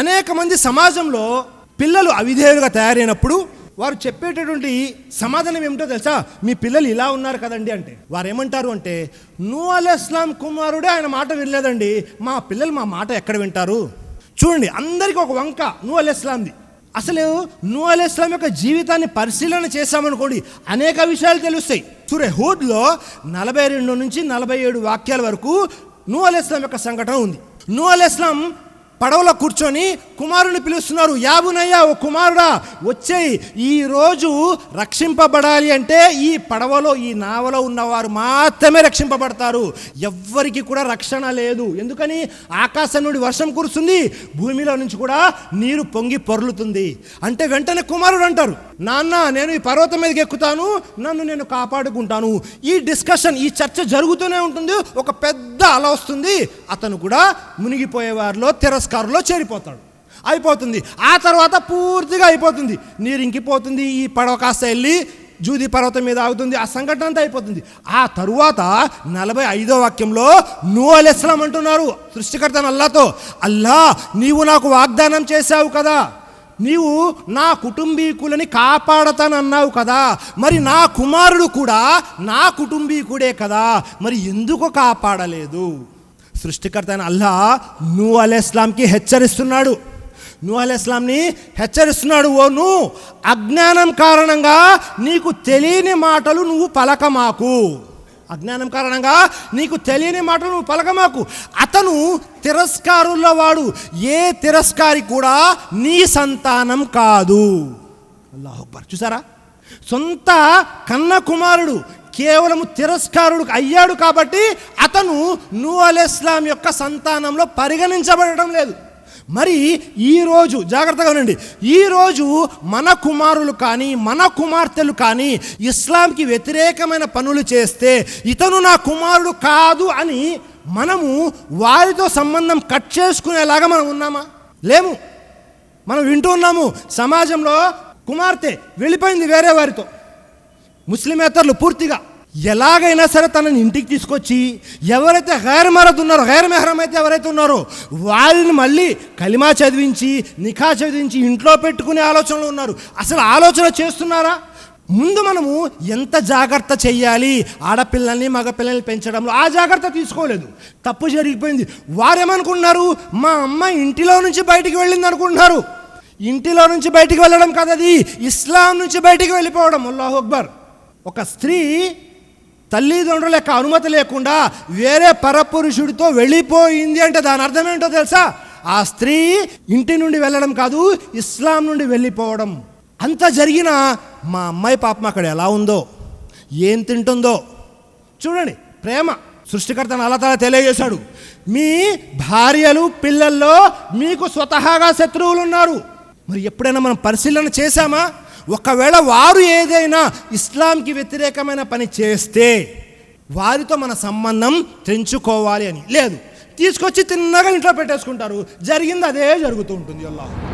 అనేక మంది సమాజంలో పిల్లలు అవిధేయులుగా తయారైనప్పుడు వారు చెప్పేటటువంటి సమాధానం ఏమిటో తెలుసా? మీ పిల్లలు ఇలా ఉన్నారు కదండి అంటే. వారు ఏమంటారు అంటే నూ అల్ కుమారుడే ఆయన మాట వినలేదండి. మా పిల్లలు మా మాట ఎక్కడ వింటారు? చూడండి అందరికీ ఒక వంక నూ అల్ ఇస్లాంది. అసలు నూ అలైస్లాం యొక్క జీవితాన్ని పరిశీలన చేశామనుకోండి అనేక విషయాలు తెలుస్తాయి. చూడే హూద్లో నలభై రెండు నుంచి నలభై ఏడు వాక్యాల వరకు నూ అలైస్లాం యొక్క సంఘటన ఉంది. నూ అల్ పడవలో కూర్చొని కుమారుని పిలుస్తున్నారు. యాబునయ్యా ఓ కుమారుడా వచ్చేయి. ఈ రోజు రక్షింపబడాలి అంటే ఈ పడవలో ఈ నావలో ఉన్నవారు మాత్రమే రక్షింపబడతారు. ఎవ్వరికి కూడా రక్షణ లేదు. ఎందుకని? ఆకాశం నుండి వర్షం కురుస్తుంది. భూమిలో నుంచి కూడా నీరు పొంగి పొర్లుతుంది. అంటే వెంటనే కుమారుడు అంటారు నాన్న నేను ఈ పర్వతం మీదకి ఎక్కుతాను. నన్ను నేను కాపాడుకుంటాను. ఈ డిస్కషన్ ఈ చర్చ జరుగుతూనే ఉంటుంది. ఒక పెద్ద అల వస్తుంది. అతను కూడా మునిగిపోయేవారిలో తిరస్కారం సంస్కారంలో చేరిపోతాడు. అయిపోతుంది. ఆ తర్వాత పూర్తిగా అయిపోతుంది. నీరు ఇంకిపోతుంది ఈ పడవ కాస్త వెళ్ళి జూది పర్వతం మీద ఆగుతుంది ఆ సంఘటన అంతా అయిపోతుంది. ఆ తరువాత నలభై ఐదో వాక్యంలో నువ్వు అలెస్లాం అంటున్నారు సృష్టికర్త అల్లాతో అల్లా నీవు నాకు వాగ్దానం చేశావు కదా. నీవు నా కుటుంబీకులని కాపాడతానన్నావు కదా. మరి నా కుమారుడు కూడా నా కుటుంబీకుడే కదా. మరి ఎందుకు కాపాడలేదు? సృష్టికర్త అయిన అల్లా నూ అలెస్లాంకి హెచ్చరిస్తున్నాడు. నూ అలెస్లాంని హెచ్చరిస్తున్నాడు ఓ నువ్వు అజ్ఞానం కారణంగా నీకు తెలియని మాటలు నువ్వు పలకమాకు. అజ్ఞానం కారణంగా నీకు తెలియని మాటలు నువ్వు పలకమాకు. అతను తిరస్కారుల్లో వాడు ఏ తిరస్కారి కూడా నీ సంతానం కాదు. అల్లాహుబ్బర్ చూసారా? సొంత కన్న కుమారుడు కేవలం తిరస్కారుడు అయ్యాడు కాబట్టి అతను నూ అలెస్లాం యొక్క సంతానంలో పరిగణించబడటం లేదు. మరి ఈరోజు జాగ్రత్తగా ఉండండి. ఈరోజు మన కుమారులు కానీ మన కుమార్తెలు కానీ ఇస్లాంకి వ్యతిరేకమైన పనులు చేస్తే ఇతను నా కుమారుడు కాదు అని మనము వారితో సంబంధం కట్ చేసుకునేలాగా మనం ఉన్నామా? లేము. మనం వింటూ ఉన్నాము. సమాజంలో కుమార్తె వెళ్ళిపోయింది వేరే వారితో. ముస్లిమేతరులు పూర్తిగా ఎలాగైనా సరే తనని ఇంటికి తీసుకొచ్చి ఎవరైతే హైర్ మరద్ ఉన్నారో హైర్ మెహరం అయితే ఎవరైతే ఉన్నారో వాళ్ళని మళ్ళీ కలిమా చదివించి నిఖా చదివించి ఇంట్లో పెట్టుకునే ఆలోచనలు ఉన్నారు. అసలు ఆలోచన చేస్తున్నారా? ముందు మనము ఎంత జాగ్రత్త చెయ్యాలి? ఆడపిల్లల్ని మగపిల్లల్ని పెంచడంలో ఆ జాగ్రత్త తీసుకోలేదు. తప్పు జరిగిపోయింది. వారేమనుకుంటున్నారు? మా అమ్మ ఇంటిలో నుంచి బయటికి వెళ్ళింది అనుకుంటున్నారు ఇంటిలో నుంచి బయటికి వెళ్ళడం కాదు అది. ఇస్లాం నుంచి బయటికి వెళ్ళిపోవడం. అల్లాహ్ అక్బర్. ఒక స్త్రీ తల్లిదండ్రుల యొక్క అనుమతి లేకుండా వేరే పరపురుషుడితో వెళ్ళిపోయింది అంటే దాని అర్థం ఏంటో తెలుసా? ఆ స్త్రీ ఇంటి నుండి వెళ్ళడం కాదు ఇస్లాం నుండి వెళ్ళిపోవడం. అంత జరిగిన మా అమ్మాయి పాపం అక్కడ ఎలా ఉందో ఏం తింటుందో చూడండి ప్రేమ. సృష్టికర్తను అలా తల తెలియజేశాడు. మీ భార్యలు పిల్లల్లో మీకు స్వతహాగా శత్రువులు ఉన్నారు మరి ఎప్పుడైనా మనం పరిశీలన చేశామా? ఒకవేళ వారు ఏదైనా ఇస్లాంకి వ్యతిరేకమైన పని చేస్తే వారితో మన సంబంధం తెంచుకోవాలి అని. లేదు తీసుకొచ్చి తిన్నగా ఇంట్లో పెట్టేసుకుంటారు. జరిగింది అదే జరుగుతూ ఉంటుంది. అల్లాహ్.